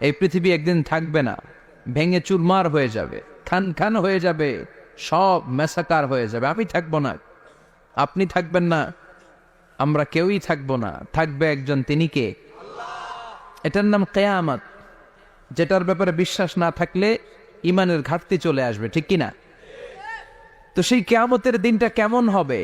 এই পৃথিবী একদিন থাকবে না। ভেঙে চুরমার হয়ে যাবে খান খান হয়ে যাবে, সব মেসাকার হয়ে যাবে। আমি থাকব না। আপনি থাকবেন না, আমরা কেউই থাকব না। থাকবে একজন তিনি কে? এটার নাম কেয়ামত, যেটার ব্যাপারে বিশ্বাস না থাকলে ইমানের ঘাটতি চলে আসবে, ঠিক কি না তো সেই কেয়ামতের দিনটা কেমন হবে?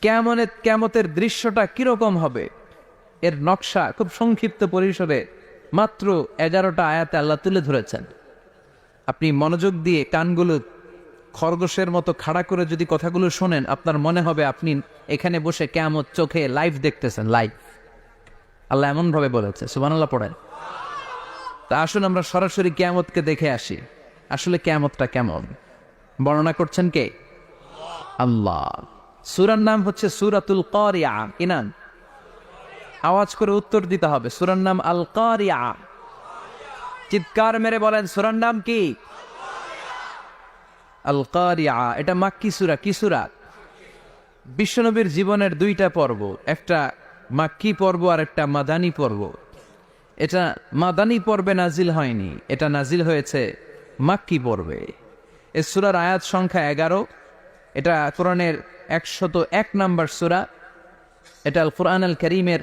কেমনের কেমতের দৃশ্যটা কীরকম হবে? এর নকশা খুব সংক্ষিপ্ত পরিসরে মাত্র এগারোটা আয়াতে আল্লাহ তুলে ধরেছেন। আপনি মনোযোগ দিয়ে কানগুলো খরগোশের মতো খাড়া করে যদি কথাগুলো শোনেন, আপনার মনে হবে আপনি এখানে বসে কেমত চোখে লাইভ দেখতেছেন লাইভ আল্লাহ এমনভাবে বলেছে সুবানাল্লাহ পড়েন। তা আসুন আমরা সরাসরি কেয়ামতকে দেখে আসি, আসলে কেয়ামতটা কেমন? বর্ণনা করছেন কে? আল্লাহ। সুরার নাম হচ্ছে সুরাতুল কারিয়া কি নাম আওয়াজ করে উত্তর দিতে হবে। সুরার নাম আল কারিয়া চিৎকার মেরে বলেন, সুরার নাম কি? আল কারিয়া এটা মাক্কি সুরা। কি সুরা? বিশ্বনবীর জীবনের দুইটা পর্ব, একটা মাক্কি পর্ব আর একটা মাদানী পর্ব। এটা মাদানী পর্বে নাজিল হয়নি, এটা নাজিল হয়েছে মাক্কি পর্বে। এ সুরার আয়াত সংখ্যা এগারো, এটা কোরআনের একশত এক নম্বর সুরা। এটা আল কোরআন আল করিমের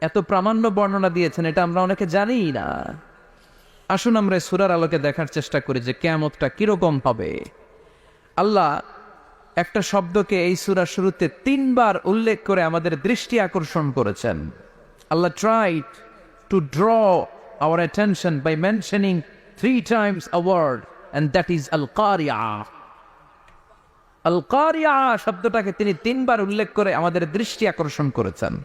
এত প্রামাণ্য বর্ণনা দিয়েছেন এটা আমরা অনেকে জানিই না। আসুন আমরা সুরার আলোকে দেখার চেষ্টা করি যে কেয়ামতটা কীরকম হবে। আল্লাহ একটা শব্দকে এই সুরার শুরুতে তিনবার উল্লেখ করে আমাদের দৃষ্টি আকর্ষণ করেছেন। Allah tried to draw our attention by mentioning three times word, and that is Al Qari'ah. আল কারিয়া শব্দটাকে তিনি তিনবার উল্লেখ করে আমাদের দৃষ্টি আকর্ষণ করেছেন।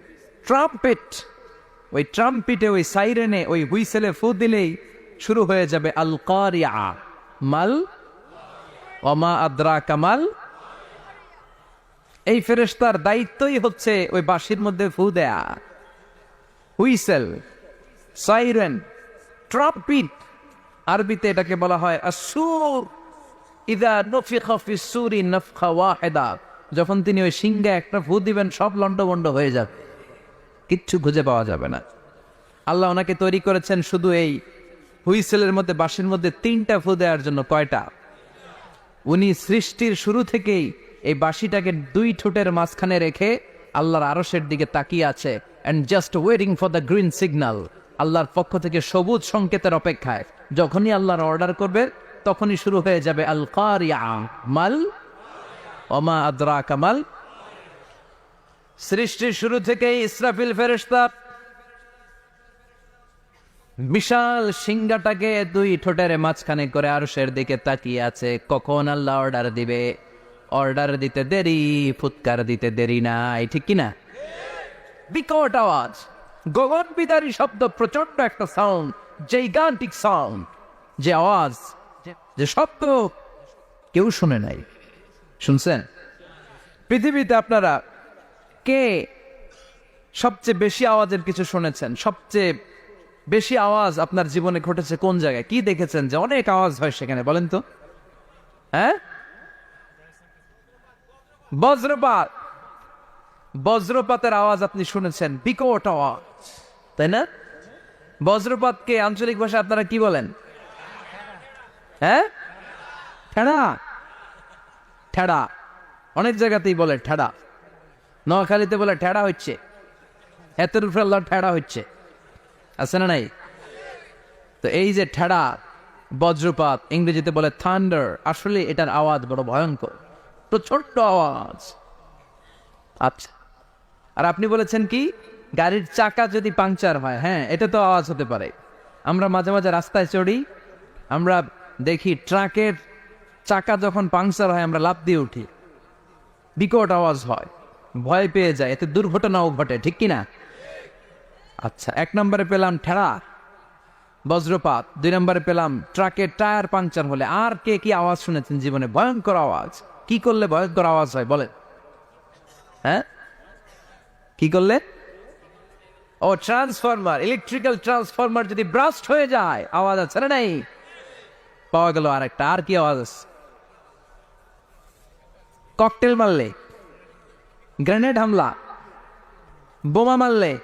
ট্রাম্পেট ওই ট্রাম্পিটে ওই সাইরেনে ওই হুইসেলে ফু দিলেই শুরু হয়ে যাবে আল কারিয়া মাল? অমা আদ্রা কামাল এই ফেরেশতার দায়িত্বই হচ্ছে ওই বাঁশির মধ্যে ফু দেয়া। হুইসেল, সাইরেন ট্রাম্পিট আরবিতে এটাকে বলা হয় আসুর ইদা নফিখা ফি সুরি নফখা ওয়াহেদা। যখন তিনি ওই সিংহে একটা ফু দিবেন, সব লন্ডভন্ড হয়ে যাবে। কিচ্ছু খুঁজে পাওয়া যাবে না। আল্লাহ ওনাকে তৈরি করেছেন শুধু এই হুইসেলের মধ্যে, বাঁশির মধ্যে তিনটা ফু দেওয়ার জন্য কয়টা? উনি সৃষ্টির শুরু থেকেই এই বাঁশিটাকে দুই ঠোঁটের মাঝখানে রেখে আল্লাহর আরসের দিকে তাকিয়ে আছে and just waiting for the green signal আল্লাহর পক্ষ থেকে সবুজ সংকেতের অপেক্ষায়। যখনই আল্লাহর অর্ডার করবে, তখনই শুরু হয়ে যাবে আল কারিয়া মাল, ওমা আদ্রা কামাল সৃষ্টির শুরু থেকেই ইসরাফিল ফেরেশতা বিশাল সিংহাটাকে দুই ঠোঁটের মাঝখানে করে আরশের দিকে তাকিয়ে আছে। কখন আল্লাহ অর্ডার দিবে? অর্ডার দিতে দেরি, ফুৎকার দিতে দেরি নাই, ঠিক কিনা? বিকট আওয়াজ গগন বিদারী শব্দ প্রচণ্ড একটা সাউন্ড জৈগান্টিক সাউন্ড যে আওয়াজ, যে শব্দ কেউ শুনে নাই। শুনছেন? পৃথিবীতে আপনারা কে সবচেয়ে বেশি আওয়াজের কিছু শুনেছেন? সবচেয়ে বেশি আওয়াজ আপনার জীবনে ঘটেছে কোন জায়গায়? কি দেখেছেন যে অনেক আওয়াজ হয় সেখানে? বলেন তো। হ্যাঁ? বজ্রপাত। বজ্রপাতের আওয়াজ আপনি শুনেছেন, বিকট আওয়াজ। তাই না? বজ্রপাতকে আঞ্চলিক ভাষা আপনারা কি বলেন? হ্যাঁ? ঠেড়া। ঠেড়া। অনেক জায়গাতেই বলে ঠেড়া। নোয়াখালীতে বলে ঠেড়া হচ্ছে। এতের উপরে আল্লাহ ঠেড়া হচ্ছে। আছে না নাই? তো এই যে ঠেড়া, বজ্রপাত, ইংরেজিতে বলে থান্ডার আসলে এটার আওয়াজ বড় ভয়ঙ্কর। প্রচণ্ড আওয়াজ। আচ্ছা। আর আপনি বলেছেন কি, গাড়ির চাকা যদি পাংচার হয় হ্যাঁ এটা তো আওয়াজ হতে পারে। আমরা মাঝে মাঝে রাস্তায় চড়ি, আমরা দেখি ট্রাকের চাকা যখন পাংচার হয়, আমরা লাফ দিয়ে উঠি। বিকট আওয়াজ হয়। ভয় পেয়ে যায়, এতে দুর্ঘটনাও ঘটে, ঠিক কি না আচ্ছা এক নম্বরে পেলাম ঠেড়া, বজ্রপাত। দুই নম্বরে পেলাম ট্রাকের টায়ার পাংচার হলে। আর কে কি আওয়াজ শুনেছেন জীবনে? ভয়ঙ্কর আওয়াজ। কি করলে ভয়ঙ্কর আওয়াজ হয়, বলেন। হ্যাঁ? কি করলে? ও, ট্রান্সফরমার, ইলেকট্রিক্যাল ট্রান্সফরমার যদি ব্রাস্ট হয়ে যায়, আওয়াজ আছে না নাই? পাওয়া গেল আরেকটা, আর কি আওয়াজ আছে? ককটেল মারলে। গ্রেনেড হামলা। বোমা মারলে,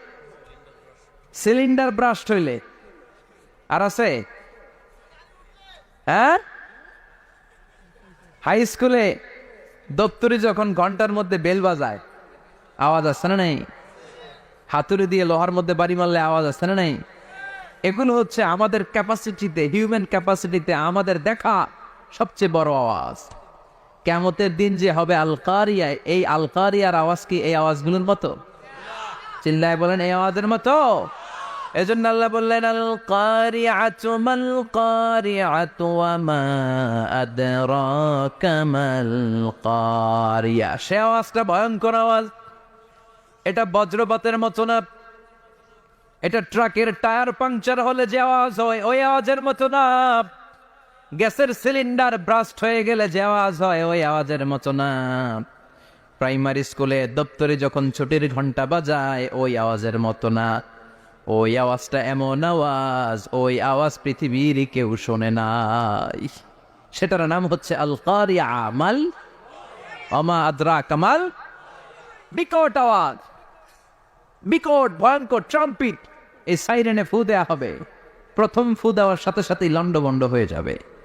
সিলিন্ডার ব্রাস্ট হইলে। আর আছে? হ্যাঁ? হাই স্কুলে দপ্তরি যখন ঘণ্টার মধ্যে বেল বাজায়, আওয়াজ আসছে না নাই? হাতুড়ি দিয়ে লোহার মধ্যে বাড়ি মারলে আওয়াজ আসছে না নাই? এগুলো হচ্ছে আমাদের ক্যাপাসিটিতে হিউম্যান ক্যাপাসিটিতে আমাদের দেখা সবচেয়ে বড় আওয়াজ। কেমতের দিন যে হবে আলকারিয়া, এই আলকারিয়ার আওয়াজ কি এই আওয়াজগুলোর মতো? চিল্লায় বলেন, এই আওয়াজের মতো। এজন্য আল্লাহ বললেন আল কারিয়াতু মাল কারিয়াতু ওয়া মা আদরাকা সে আওয়াজটা ভয়ঙ্কর আওয়াজ। এটা বজ্রপাতের মতো না। এটা ট্রাকের টায়ার পাংচার হলে যে আওয়াজ হয়, ওই আওয়াজের মতো না। গ্যাসের সিলিন্ডার ব্রাস্ট হয়ে গেলে যে আওয়াজ হয়, ওই আওয়াজের মতো না। প্রাইমারি স্কুলে দপ্তরে যখন ছুটির ঘণ্টা বাজায়, ওই আওয়াজের মতো না। ওই আওয়াজটা এমন আওয়াজ, ওই আওয়াজ পৃথিবীর কেউ শোনে নাই। সেটার নাম হচ্ছে আল আমাল, অমা আদ্রা কামাল। বিকট আওয়াজ, বিকট, ভয়ঙ্কর, ট্রাম্পিট। এই সাইরেনে ফু দেওয়া হবে। প্রথম ফু দেওয়ার সাথে সাথেই লন্ডভন্ড হয়ে যাবে।